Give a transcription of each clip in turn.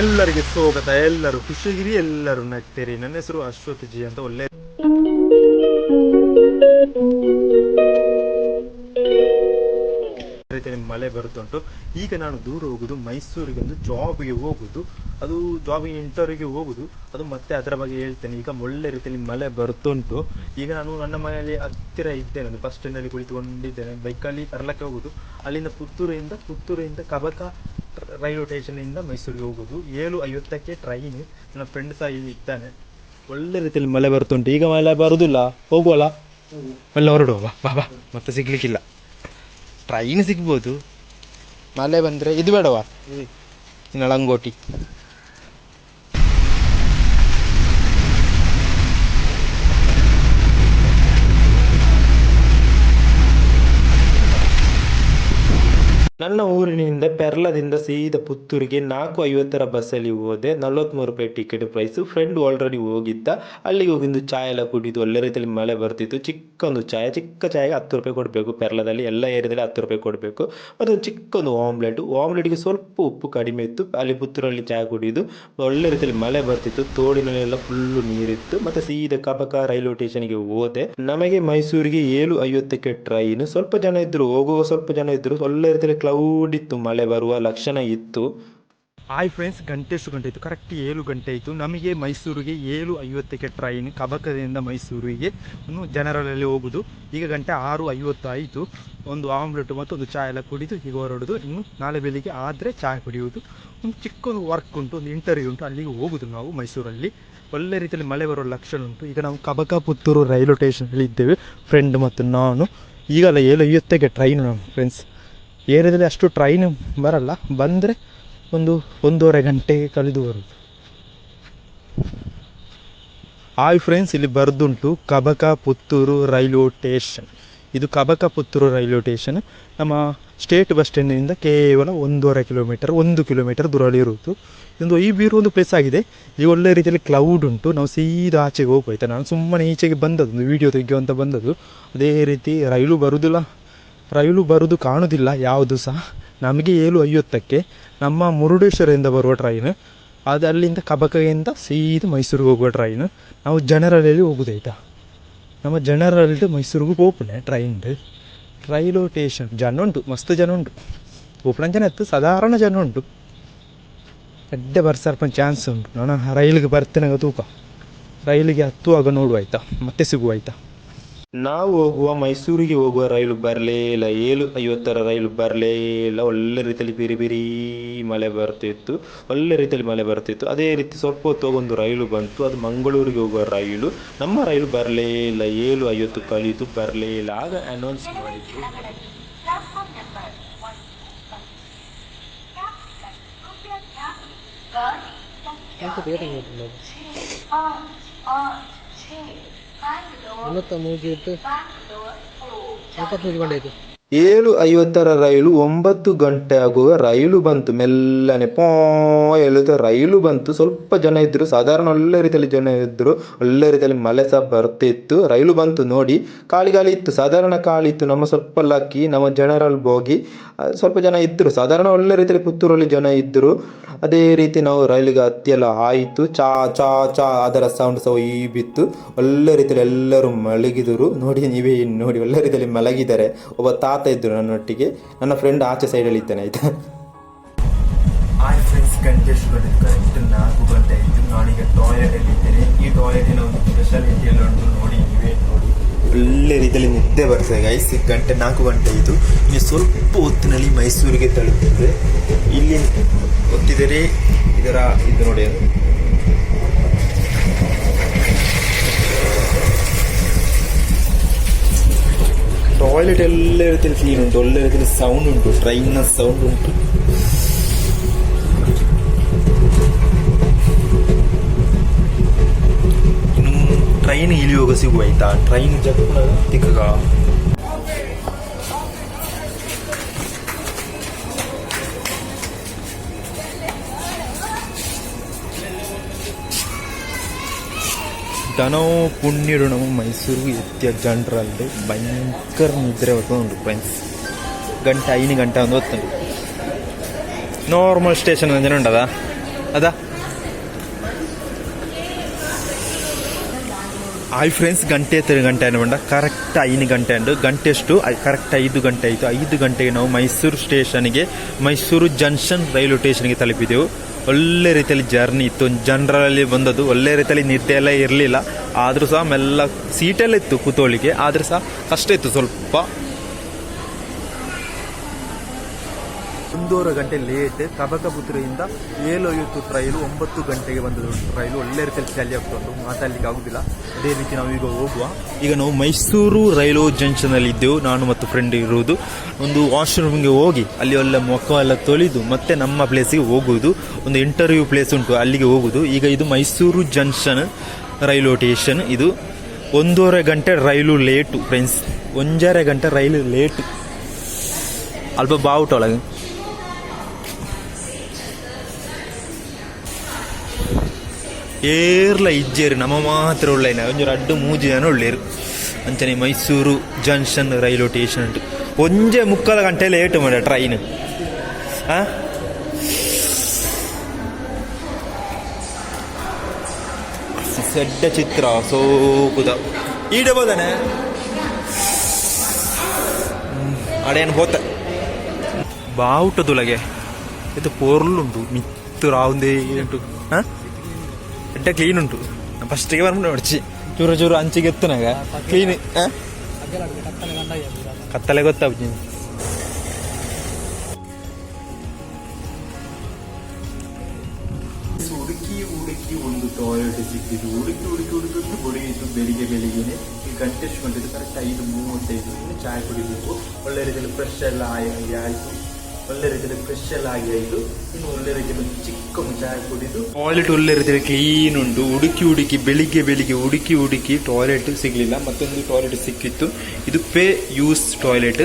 ಎಲ್ಲರಿಗೆ ಸ್ವಾಗತ. ಎಲ್ಲರೂ ಖುಷಿಗಿರಿ ಎಲ್ಲರೂ ನಗ್ತೀರಿ ನನ್ನ ಹೆಸರು ಅಶ್ವಥ್ ಜಿ ಅಂತ ಒಳ್ಳೆ ರೀತಿಯಲ್ಲಿ ಮಳೆ ಬರುತ್ತುಂಟು. ಈಗ ನಾನು ದೂರ ಹೋಗುದು ಮೈಸೂರಿಗೆ ಒಂದು ಜಾಬ್ಗೆ ಹೋಗುದು. ಅದು ಜಾಬಿಗೆ ಇಂಟರ್ವ್ಯೂಗೆ ಹೋಗುದು. ಅದು ಮತ್ತೆ ಅದರ ಬಗ್ಗೆ ಹೇಳ್ತೇನೆ. ಈಗ ಒಳ್ಳೆ ರೀತಿಯಲ್ಲಿ ಮಳೆ ಬರುತ್ತುಂಟು. ಈಗ ನಾನು ನನ್ನ ಮನೆಯಲ್ಲಿ ಹತ್ತಿರ ಇದ್ದೇನೆ. ಒಂದು ಬಸ್ ಸ್ಟ್ಯಾಂಡಲ್ಲಿ ಕುಳಿತುಕೊಂಡಿದ್ದೇನೆ. ಬೈಕಲ್ಲಿ ತರಲಕ್ಕೆ ಹೋಗುದು. ಅಲ್ಲಿಂದ ಪುತ್ತೂರಿಂದ ಪುತ್ತೂರಿಂದ ಕಬಕ ರೈಲ್ವೆ ಸ್ಟೇಷನಿಂದ ಮೈಸೂರಿಗೆ ಹೋಗೋದು. ಏಳು ಐವತ್ತಕ್ಕೆ ಟ್ರೈನ್ ನನ್ನ ಫ್ರೆಂಡ್ ಸಹ ಇಲ್ಲಿ ಇದ್ದಾನೆ. ಒಳ್ಳೆ ರೀತಿಯಲ್ಲಿ ಮಳೆ ಬರುತ್ತುಂಟು. ಈಗ ಮಳೆ ಬರೋದಿಲ್ಲ. ಹೋಗುವಲ್ಲ? ಎಲ್ಲ ಹೊರಡುವ. ಬಾ ಬಾ ಬಾ. ಮತ್ತೆ ಸಿಗ್ಲಿಕ್ಕಿಲ್ಲ. ಟ್ರೈನ್ ಸಿಗ್ಬೋದು. ಮಳೆ ಬಂದರೆ ಇದು ಬೇಡವಾ? ನಳಂಗೋಟಿ ನನ್ನ ಊರಿನಿಂದ ಪೆರ್ಲದಿಂದ ಸೀದಾ ಪುತ್ತೂರಿಗೆ ನಾಲ್ಕು ಐವತ್ತರ ಬಸ್ಸಲ್ಲಿ ಹೋದೆ. ನಲ್ವತ್ತ್ಮೂರು ರೂಪಾಯಿ ಟಿಕೆಟ್ ಪ್ರೈಸು ಫ್ರೆಂಡ್ ಆಲ್ರೆಡಿ ಹೋಗಿದ್ದ. ಅಲ್ಲಿಗೆ ಹೋಗಿದ್ದು ಚಾಯ್ ಎಲ್ಲ ಕುಡಿದು ಒಳ್ಳೆ ರೀತಿಯಲ್ಲಿ ಮಳೆ ಬರ್ತಿತ್ತು. ಚಿಕ್ಕ ಒಂದು ಚಾಯ್, ಚಿಕ್ಕ ಚಾಯ್ಗೆ ಹತ್ತು ರೂಪಾಯಿ ಕೊಡಬೇಕು. ಪೆರ್ಲದಲ್ಲಿ ಎಲ್ಲ ಏರಿಯಾದಲ್ಲಿ ಹತ್ತು ರೂಪಾಯಿ ಕೊಡಬೇಕು. ಮತ್ತು ಚಿಕ್ಕ ಒಂದು ಆಮ್ಲೆಟ್ ಆಮ್ಲೆಟ್ಗೆ ಸ್ವಲ್ಪ ಉಪ್ಪು ಕಡಿಮೆ ಇತ್ತು. ಅಲ್ಲಿ ಪುತ್ತೂರಲ್ಲಿ ಚಾಯ್ ಕುಡಿದು ಒಳ್ಳೆ ರೀತಿಯಲ್ಲಿ ಮಳೆ ಬರ್ತಿತ್ತು. ತೋಡಿನಲ್ಲೆಲ್ಲ ಫುಲ್ಲು ನೀರಿತ್ತು. ಮತ್ತು ಸೀದಾ ಕಬಕ ರೈಲ್ವೆ ಸ್ಟೇಷನ್ಗೆ ಹೋದೆ. ನಮಗೆ ಮೈಸೂರಿಗೆ ಏಳು ಐವತ್ತಕ್ಕೆ ಟ್ರೈನು ಸ್ವಲ್ಪ ಜನ ಇದ್ದರು ಹೋಗುವ ಸ್ವಲ್ಪ ಜನ ಇದ್ದರು ಒಳ್ಳೆ ರೀತಿಯಲ್ಲಿ ಕ್ಲೌಡ್ ಇತ್ತು ಮಳೆ ಬರುವ ಲಕ್ಷಣ ಇತ್ತು. ಹಾಯ್ ಫ್ರೆಂಡ್ಸ್ ಗಂಟೆ ಎಷ್ಟು ಗಂಟೆ ಇತ್ತು. ಕರೆಕ್ಟ್ ಏಳು ಗಂಟೆ ಇತ್ತು. ನಮಗೆ ಮೈಸೂರಿಗೆ ಏಳು ಐವತ್ತಕ್ಕೆ ಟ್ರೈನ್ ಕಬಕದಿಂದ ಮೈಸೂರಿಗೆ ಇನ್ನು ಜನರಲಲ್ಲಿ ಹೋಗುದು. ಈಗ ಗಂಟೆ ಆರು ಐವತ್ತು ಆಯಿತು ಒಂದು ಆಮ್ಲೆಟ್ ಮತ್ತು ಒಂದು ಚಾಯ್ ಎಲ್ಲ ಕುಡಿದು ಈಗ ಹೊರಡುದು. ಇನ್ನು ನಾಳೆ ಬೆಳಿಗ್ಗೆ ಆದರೆ ಚಾಯ್ ಕುಡಿಯುವುದು. ಒಂದು ಚಿಕ್ಕೊಂದು ವರ್ಕ್ ಉಂಟು, ಒಂದು ಇಂಟರ್ವ್ಯೂ ಉಂಟು. ಅಲ್ಲಿಗೆ ಹೋಗುದು ನಾವು ಮೈಸೂರಲ್ಲಿ. ಒಳ್ಳೆ ರೀತಿಯಲ್ಲಿ ಮಳೆ ಬರೋ ಲಕ್ಷಣ ಉಂಟು. ಈಗ ನಾವು ಕಬಕ ಪುತ್ತೂರು ರೈಲ್ವೆ ಸ್ಟೇಷನಲ್ಲಿ ಇದ್ದೇವೆ. ಫ್ರೆಂಡ್ ಮತ್ತು ನಾನು. ಈಗಲ್ಲ ಏಳು ಐವತ್ತಕ್ಕೆ ಟ್ರೈನು ನಮ್ಮ ಫ್ರೆಂಡ್ಸ್ ಏರಿಯಾದಲ್ಲಿ ಅಷ್ಟು ಟ್ರೈನ್ ಬರಲ್ಲ. ಬಂದರೆ ಒಂದು ಒಂದೂವರೆ ಗಂಟೆ ಕಳೆದು ಬರುತ್ತೆ ಹಾಯ್ ಫ್ರೆಂಡ್ಸ್ ಇಲ್ಲಿ ಬರೆದುಂಟು ಕಬಕ ಪುತ್ತೂರು ರೈಲ್ವೆ ಸ್ಟೇಷನ್ ಇದು ಕಬಕ ಪುತ್ತೂರು ರೈಲ್ವೆ ಸ್ಟೇಷನ್ ನಮ್ಮ ಸ್ಟೇಟ್ ಬಸ್ ಸ್ಟ್ಯಾಂಡಿನಿಂದ ಕೇವಲ ಒಂದೂವರೆ ಕಿಲೋಮೀಟರ್ ಒಂದು ಕಿಲೋಮೀಟರ್ ದೂರಲ್ಲಿ ಇರುವುದು ಇದೊಂದು ಈ ಬೀರು ಒಂದು ಪ್ಲೇಸ್ ಆಗಿದೆ. ಈಗ ಒಳ್ಳೆ ರೀತಿಯಲ್ಲಿ ಕ್ಲೌಡ್ ಉಂಟು. ನಾವು ಸೀದಾ ಆಚೆಗೆ ಹೋಗ್ಬೋಯ್ತಾ ನಾನು ಸುಮ್ಮನೆ ಈಚೆಗೆ ಬಂದದ್ದು, ಒಂದು ವೀಡಿಯೋ ತೆಗೆಯುವಂತ ಬಂದದ್ದು. ಅದೇ ರೀತಿ ರೈಲು ಬರುವುದಿಲ್ಲ ರೈಲು ಬರುವುದು ಕಾಣುವುದಿಲ್ಲ ಯಾವುದು ಸಹ. ನಮಗೆ ಏಳು ಐವತ್ತಕ್ಕೆ ನಮ್ಮ ಮುರುಡೇಶ್ವರದಿಂದ ಬರುವ ಟ್ರೈನ್. ಅದು ಅಲ್ಲಿಂದ ಕಬಕದಿಂದ ಸೀದಾ ಮೈಸೂರಿಗೆ ಹೋಗುವ ಟ್ರೈನ್. ನಾವು ಜನರಲಲ್ಲಿ ಹೋಗುದಾಯ್ತಾ ನಮ್ಮ ಜನರಲ್ದು ಮೈಸೂರಿಗೆ ಪೋಪುನೆ ಟ್ರೈನ್ ರೈಲು ಟೇಷನ್ ಜನ ಉಂಟು, ಮಸ್ತ್ ಜನ ಉಂಟು. ಜನ ಇತ್ತು ಸಾಧಾರಣ ಜನ ಉಂಟು. ಎಡ್ಡೆ ಬರ್ಸರ್ಪ ಚಾನ್ಸ್ ಉಂಟು. ನಾನು ರೈಲಿಗೆ ಬರ್ತೇನೆ ತೂಕ. ರೈಲಿಗೆ ಹತ್ತುವಾಗ ನೋಡುವ ಆಯ್ತಾ? ಮತ್ತೆ ಸಿಗುವ ಆಯ್ತಾ? ನಾವು ಹೋಗುವ ಮೈಸೂರಿಗೆ ಹೋಗುವ ರೈಲು ಬರಲೇ ಇಲ್ಲ. ಏಳು ಐವತ್ತರ ರೈಲು ಬರಲೇ ಇಲ್ಲ. ಒಳ್ಳೆ ರೀತಿಯಲ್ಲಿ ಬಿರಿ ಬಿರಿ ಮಳೆ ಬರ್ತಿತ್ತು. ಒಳ್ಳೆ ರೀತಿಯಲ್ಲಿ ಮಳೆ ಬರ್ತಿತ್ತು. ಅದೇ ರೀತಿ ಸ್ವಲ್ಪ ಹೊತ್ತು ಒಂದು ರೈಲು ಬಂತು. ಅದು ಮಂಗಳೂರಿಗೆ ಹೋಗುವ ರೈಲು. ನಮ್ಮ ರೈಲು ಬರಲೇ ಇಲ್ಲ. ಏಳು ಐವತ್ತು ಕಳೀತು ಬರಲೇ ಇಲ್ಲ. ಆಗ ಅನೌನ್ಸ್ ಮಾಡಿತ್ತು ಆ മുന്നൂറ്റമ്പത് നൂറ്റി എട്ട് നാൽപ്പത്തഞ്ച് ಏಳು ಐವತ್ತರ ರೈಲು ಒಂಬತ್ತು ಗಂಟೆ ಆಗುವ ರೈಲು ಬಂತು. ಮೆಲ್ಲನೆ ಪೋ ಎಳೆದ ರೈಲು ಬಂತು. ಸ್ವಲ್ಪ ಜನ ಇದ್ದರು ಸಾಧಾರಣ ಒಳ್ಳೆ ರೀತಿಯಲ್ಲಿ ಜನ ಇದ್ದರು ಒಳ್ಳೆ ರೀತಿಯಲ್ಲಿ ಮಳೆ ಸಹ ಬರ್ತಿತ್ತು. ರೈಲು ಬಂತು ನೋಡಿ. ಕಾಳಿ ಗಾಳಿ ಇತ್ತು. ಸಾಧಾರಣ ಕಾಳಿ ಇತ್ತು. ನಮ್ಮ ಸ್ವಲ್ಪ ಲಕ್ಕಿ ನಮ್ಮ ಜನರಲ್ ಹೋಗಿ ಸ್ವಲ್ಪ ಜನ ಇದ್ದರು ಸಾಧಾರಣ ಒಳ್ಳೆ ರೀತಿಯಲ್ಲಿ ಪುತ್ತೂರಲ್ಲಿ ಜನ ಇದ್ದರು ಅದೇ ರೀತಿ ನಾವು ರೈಲಿಗೆ ಹತ್ತಿ ಆಯಿತು. ಚಾ ಚಾ ಚಾ, ಅದರ ಸೌಂಡ್ ಸಹ ಈ ಬಿತ್ತು. ಒಳ್ಳೆ ರೀತಿಯಲ್ಲಿ ಎಲ್ಲರೂ ಮಲಗಿದರು. ನೋಡಿ, ನೀವೇ ನೋಡಿ. ಒಳ್ಳೆ ರೀತಿಯಲ್ಲಿ ಮಲಗಿದ್ದಾರೆ. ಒಬ್ಬ ತಾ ತಾತ ಇದ್ದರು ನನ್ನೊಟ್ಟಿಗೆ. ನನ್ನ ಫ್ರೆಂಡ್ ಆಚೆ ಸೈಡಲ್ಲಿ ಇದ್ದಾನೆ, ಆಯ್ತಾ? ಹಾಯ್ ಫ್ರೆಂಡ್ಸ್ ಗಂಟೆ ಕರೆಕ್ಟ್ ನಾಲ್ಕು ಗಂಟೆ ಆಯಿತು ನಾನೀಗ ಟಾಯ್ಲೆಟಲ್ಲಿ ಇದ್ದೇನೆ. ಈ ಟಾಯ್ಲೆಟಿನ ಒಂದು ಸ್ಪೆಷಾಲಿಟಿ ಎಲ್ಲ ಉಂಟು ನೋಡಿ ನೀವೇ ನೋಡಿ. ಒಳ್ಳೆ ರೀತಿಯಲ್ಲಿ ನಿದ್ದೆ ಬರ್ತದೆ ಗೈಸ್ ಈಗ ಗಂಟೆ ನಾಲ್ಕು ಗಂಟೆ ಇದು. ಇನ್ನು ಸ್ವಲ್ಪ ಹೊತ್ತಿನಲ್ಲಿ ಮೈಸೂರಿಗೆ ತಲುಪಿದ್ರೆ ಇಲ್ಲಿ ಗೊತ್ತಿದರೆ ಇದರ, ಇದು ನೋಡಿ ಟಾಯ್ಲೆಟ್ ಎಲ್ಲ ರೀತಿಯಲ್ಲಿ ಕ್ಲೀನ್ ಉಂಟು ಒಳ್ಳೆ ರೀತಿಯಲ್ಲಿ ಸೌಂಡ್ ಉಂಟು ಟ್ರೈನ್ನ ಸೌಂಡ್ ಉಂಟು ಇನ್ನು ಟ್ರೈನ್ ಇಳಿಯುವಾಗ ಸಿಗುವ ಆಯ್ತಾ ಟ್ರೈನ್ ಜಪ್ಪುನ ತಿಕ್ಕಗ ದನೋ ಪುಣ್ಯ ನಮ್ಮ ಮೈಸೂರು ಎತ್ತಿಯ ಜನರಲ್ಲಿ ಭಯಂಕರ ನಿದ್ರೆ ಹೊತ್ತು ಫ್ರೆಂಡ್ಸ್ ಗಂಟೆ ಐದು ಗಂಟೆ ಒಂದು ಹೊತ್ತುಂಟು ನಾರ್ಮಲ್ ಸ್ಟೇಷನ್ ಜನ ಉಂಟದ? ಅದಾ? ಹಾಯ್ ಫ್ರೆಂಡ್ಸ್ ಗಂಟೆ ಗಂಟೆ ಅನ್ಕೊಂಡ ಕರೆಕ್ಟ್ ಐದು ಗಂಟೆ ಅಂಡು ಗಂಟೆ ಅಷ್ಟು ಕರೆಕ್ಟ್ ಐದು ಗಂಟೆ ಆಯಿತು. ಐದು ಗಂಟೆಗೆ ನಾವು ಮೈಸೂರು ಸ್ಟೇಷನ್ಗೆ, ಮೈಸೂರು ಜಂಕ್ಷನ್ ರೈಲ್ವೆ ಸ್ಟೇಷನ್ಗೆ ತಲುಪಿದೆವು. ಒಳ್ಳೆ ರೀತಿಯಲ್ಲಿ ಜರ್ನಿ ಇತ್ತು. ಜನರಲ್ಲಿ ಬಂದದ್ದು ಒಳ್ಳೆ ರೀತಿಯಲ್ಲಿ ನಿದ್ದೆ ಎಲ್ಲ ಇರಲಿಲ್ಲ. ಆದರೂ ಸಹ ಮೆಲ್ಲ ಸೀಟೆಲ್ಲ ಇತ್ತು ಕೂತೋಳಿಗೆ ಆದರೂ ಸಹ ಕಷ್ಟ ಇತ್ತು. ಸ್ವಲ್ಪ ಒಂದೂವರೆ ಗಂಟೆ ಲೇಟ್ ಕಬಕಪುತ್ರೆಯಿಂದ ಏಳು ಐವತ್ತು ರೈಲು ಒಂಬತ್ತು ಗಂಟೆಗೆ ಬಂದದ್ದು ರೈಲು ಒಳ್ಳೆ ರೀತಿಯಲ್ಲಿ ಖಾಲಿ ಆಗ್ತಾ ಉಂಟು. ಮಾತಾಡ್ಲಿಕ್ಕೆ ಆಗುದಿಲ್ಲ. ಅದೇ ರೀತಿ ನಾವು ಈಗ ಹೋಗುವ. ಈಗ ನಾವು ಮೈಸೂರು ರೈಲು ಜಂಕ್ಷನ್ ಅಲ್ಲಿ ಇದ್ದೆವು. ನಾನು ಮತ್ತು ಫ್ರೆಂಡ್ ಇರುವುದು. ಒಂದು ವಾಶ್ರೂಮ್ಗೆ ಹೋಗಿ ಅಲ್ಲಿ ಒಳ್ಳೆ ಮುಖ ಎಲ್ಲ ತೊಳೆದು ಮತ್ತೆ ನಮ್ಮ ಪ್ಲೇಸಿಗೆ ಹೋಗುವುದು. ಒಂದು ಇಂಟರ್ವ್ಯೂ ಪ್ಲೇಸ್ ಉಂಟು. ಅಲ್ಲಿಗೆ ಹೋಗುವುದು. ಈಗ ಇದು ಮೈಸೂರು ಜಂಕ್ಷನ್ ರೈಲ್ವೆ ಸ್ಟೇಷನ್ ಇದು ಒಂದೂವರೆ ಗಂಟೆ ರೈಲು ಲೇಟು ಫ್ರೆಂಡ್ಸ್ ಒಂಜರೆ ಗಂಟೆ ರೈಲು ಲೇಟು ಅಲ್ಪ ಬಾವುಟೊಳಗೆ ಏರ್ಲ ಇಜ್ಜೇರು, ನಮ್ಮ ಮಾತ್ರ ಒಳ್ಳೆ ಒಂಜಿ ಅಡ್ಡು ಮೂಜಿ ಜನ ಉಳ್ಳೇರು ಅಂಚನೆ ಮೈಸೂರು ಜಂಕ್ಷನ್ ರೈಲ್ವೆ ಸ್ಟೇಷನ್ ಉಂಟು. ಒಂಜೆ ಮುಕ್ಕಾಲ ಗಂಟೆ ಲೇಟ್ ಮಾಡ ಟ್ರೈನ್. ಆ? ಸೆಡ್ಡ ಚಿತ್ರ, ಸೋಕುದ. ಈಡ ಬೋದನೆ. ಅಡೇನು ಹೋತ. ಬಾವುಟದುಲಗೆ. ಇದು ಪೊರ್ಲುಂಟು, ಮಿತ್ತು ರಾವುದೇ ಉಂಟು. ಹಾಂ ಎಡ್ಡ ಕ್ಲೀನ್ ಉಂಟು ಫಸ್ಟಿಗೆ ಬರ್ಬಿಟ್ಟು ನೋಡ್ಚಿ ಚೂರ ಚೂರ ಅಂಚಿಗೆ ಎತ್ತನಾಗ ಕ್ಲೀನ್ ಕತ್ತಲೆ ಗೊತ್ತಾಗ್ತಿ ಹುಡುಕಿ ಹುಡುಕಿ ಒಂದು ಟಾಯ್ಲೆಟ್ ಸಿಕ್ಕಿದ್ದು ಹುಡುಕಿ ಹುಡುಕಿ ಹುಡುಕಿ ಹುಡುಕಿ ಬಡಿಯಿತು ಬೆಳಿಗ್ಗೆ ಬೆಳಿಗ್ಗೆನೆ ಈ ಗಂಟೆ ಎಷ್ಟು ಗಂಟೆ ಕರೆಕ್ಟ್ ಐದು ಮೂವತ್ತೈದು ಇನ್ನು ಚಾಯ್ ಕುಡಿಬೇಕು ಒಳ್ಳೆ ರೀತಿಯಲ್ಲಿ ಫ್ರೆಶ್ ಎಲ್ಲ ಆಗಿ ಆಯಿತು ಒಳ್ಳೆ ರೀತಿಯಲ್ಲಿ ಫ್ರೆಶ್ ಎಲ್ಲ ಆಗಿ ಆಯಿತು ಇನ್ನು ಒಳ್ಳೆ ರೀತಿಯಲ್ಲಿ ಚಿಕ್ಕ ಚಾಯ್ ಕುಡಿದು ಟಾಯ್ಲೆಟ್ ಒಳ್ಳೆ ರೀತಿಯಲ್ಲಿ ಕ್ಲೀನ್ ಉಂಟು ಹುಡುಕಿ ಹುಡುಕಿ ಬೆಳಿಗ್ಗೆ ಬೆಳಿಗ್ಗೆ ಹುಡುಕಿ ಹುಡುಕಿ ಟಾಯ್ಲೆಟ್ ಸಿಗಲಿಲ್ಲ. ಮತ್ತೊಂದು ಟಾಯ್ಲೆಟ್ ಸಿಕ್ಕಿತ್ತು. ಇದು ಪೇ ಯೂಸ್ ಟಾಯ್ಲೆಟ್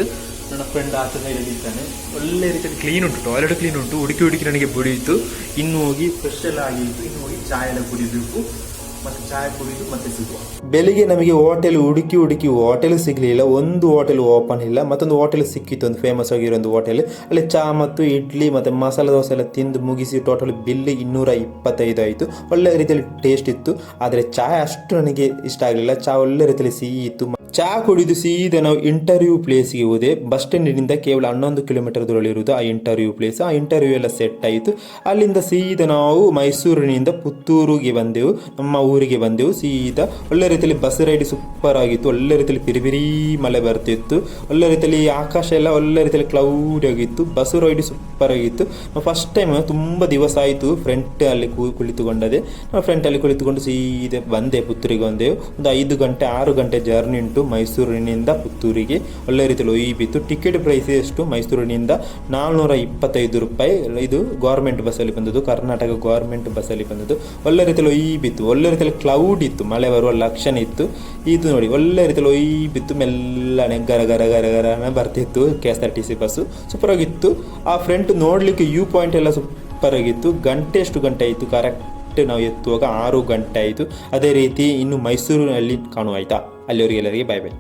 ನನ್ನ ಫ್ರೆಂಡ್ ಆತ ಸೈಡಲ್ಲಿ ಇದ್ದಾನೆ ಒಳ್ಳೆ ರೀತಿಯಲ್ಲಿ ಕ್ಲೀನ್ ಉಂಟು ಟಾಯ್ಲೆಟ್ ಕ್ಲೀನ್ ಉಂಟು. ಹುಡುಕಿ ಹುಡುಕಿ ನನಗೆ ಬುಡಿಯಿತು. ಇನ್ನು ಹೋಗಿ ಫ್ರೆಶ್ ಎಲ್ಲ ಆಗಿತ್ತು ಇನ್ನು ಹೋಗಿ ಚಾಯ್ ಎಲ್ಲ ಕುಡಿಬೇಕು ಮತ್ತೆ ಚಾಯ್ ಕುಡಿದು ಮತ್ತೆ ಸಿಗುವ. ಬೆಳಿಗ್ಗೆ ನಮಗೆ ಹೋಟೆಲ್ ಹುಡುಕಿ ಹುಡುಕಿ ಹೋಟೆಲ್ ಸಿಗಲಿಲ್ಲ, ಒಂದು ಹೋಟೆಲ್ ಓಪನ್ ಇಲ್ಲ, ಮತ್ತೊಂದು ಹೋಟೆಲ್ ಸಿಕ್ಕಿತ್ತು, ಒಂದು ಫೇಮಸ್ ಆಗಿರೋ ಒಂದು ಹೋಟೆಲ್. ಅಲ್ಲಿ ಚಾ ಮತ್ತು ಇಡ್ಲಿ ಮತ್ತು ಮಸಾಲೆ ದೋಸೆ ಎಲ್ಲ ತಿಂದು ಮುಗಿಸಿ ಟೋಟಲ್ ಬಿಲ್ ಇನ್ನೂರ ಇಪ್ಪತ್ತೈದು ಆಯಿತು. ಒಳ್ಳೆ ರೀತಿಯಲ್ಲಿ ಟೇಸ್ಟ್ ಇತ್ತು. ಆದರೆ ಚಾಯ್ ಅಷ್ಟು ನನಗೆ ಇಷ್ಟ ಆಗಲಿಲ್ಲ. ಚಾ ಒಳ್ಳೆ ರೀತಿಯಲ್ಲಿ ಸಿಹಿ ಇತ್ತು. ಚಾ ಕುಡಿದು ಸೀದಾ ನಾವು ಇಂಟರ್ವ್ಯೂ ಪ್ಲೇಸ್ಗೆ ಹೋದೆ. ಬಸ್ ಸ್ಟ್ಯಾಂಡಿನಿಂದ ಕೇವಲ ಹನ್ನೊಂದು ಕಿಲೋಮೀಟರ್ ದೂರಲ್ಲಿರುವುದು ಆ ಇಂಟರ್ವ್ಯೂ ಪ್ಲೇಸ್ ಆ ಇಂಟರ್ವ್ಯೂ ಎಲ್ಲ ಸೆಟ್ ಆಯಿತು. ಅಲ್ಲಿಂದ ಸೀದಾ ನಾವು ಮೈಸೂರಿನಿಂದ ಪುತ್ತೂರಿಗೆ ಬಂದೆವು. ನಮ್ಮ ಊರಿಗೆ ಬಂದೆವು. ಸೀದಾ ಒಳ್ಳೆ ರೀತಿಯಲ್ಲಿ ಬಸ್ ರೈಡ್ ಸೂಪರ್ ಆಗಿತ್ತು. ಒಳ್ಳೆ ರೀತಿಯಲ್ಲಿ ಪಿರಿಪಿರಿ ಮಳೆ ಬರ್ತಿತ್ತು. ಒಳ್ಳೆ ರೀತಿಯಲ್ಲಿ ಆಕಾಶ ಎಲ್ಲ ಒಳ್ಳೆ ರೀತಿಯಲ್ಲಿ ಕ್ಲೌಡ್ ಆಗಿತ್ತು. ಬಸ್ ರೈಡ್ ಸೂಪರ್ ಆಗಿತ್ತು. ನಾವು ಫಸ್ಟ್ ಟೈಮ್ ತುಂಬ ದಿವಸ ಆಯಿತು ಫ್ರೆಂಟ್ ಅಲ್ಲಿ ಕುಳಿತುಕೊಂಡದೆ. ನಾವು ಫ್ರಂಟ್ ಅಲ್ಲಿ ಕುಳಿತುಕೊಂಡು ಸೀದಾ ಬಂದೆ, ಪುತ್ತೂರಿಗೆ ಬಂದೆವು. ಒಂದು ಐದು ಗಂಟೆ, ಆರು ಗಂಟೆ ಜರ್ನಿ ಉಂಟು. ಮೈಸೂರಿನಿಂದ ಪುತ್ತೂರಿಗೆ ಒಳ್ಳೆ ರೀತಿಯಲ್ಲಿ ಒಯ್ಯಿಬಿತ್ತು ಟಿಕೆಟ್ ಪ್ರೈಸ್ ಎಷ್ಟು? ಮೈಸೂರಿನಿಂದ ನಾಲ್ನೂರ ಇಪ್ಪತ್ತೈದು ರೂಪಾಯಿ. ಇದು ಗೌರ್ಮೆಂಟ್ ಬಸ್ಸಲ್ಲಿ ಬಂದದ್ದು, ಕರ್ನಾಟಕ ಗೌರ್ಮೆಂಟ್ ಬಸ್ಸಲ್ಲಿ ಬಂದದ್ದು. ಒಳ್ಳೆ ರೀತಿಯಲ್ಲಿ ಒಯ್ಯಿಬಿತ್ತು ಒಳ್ಳೆ ರೀತಿಯಲ್ಲಿ ಕ್ಲೌಡ್ ಇತ್ತು. ಮಳೆ ಬರುವ ಲಕ್ಷಣ ಇತ್ತು. ಇದು ನೋಡಿ, ಒಳ್ಳೆ ರೀತಿಯಲ್ಲಿ ಒಯ್ಯಿಬಿತ್ತು ಮೆಲ್ಲನೆ ಗರ ಗರ ಗರ ಗರ ಬರ್ತಿತ್ತು K S R T C bus super ಆಗಿತ್ತು. ಆ ಫ್ರಂಟ್ ನೋಡಲಿಕ್ಕೆ ಯೂ ಪಾಯಿಂಟ್ ಎಲ್ಲ ಸೂಪರ್ ಆಗಿತ್ತು. ಗಂಟೆ ಎಷ್ಟು ಗಂಟೆ ಆಯಿತು. ಕರೆಕ್ಟ್ ನಾವು ಎತ್ತುವಾಗ ಆರು ಗಂಟೆ ಆಯಿತು. ಅದೇ ರೀತಿ ಇನ್ನು ಮೈಸೂರಿನಲ್ಲಿ ಕಾಣುವ ಆಯಿತಾ ಅಲ್ಲಿವರೆಗೆ ಎಲ್ಲರಿಗೆ ಬಾಯ್ ಬಾಯ್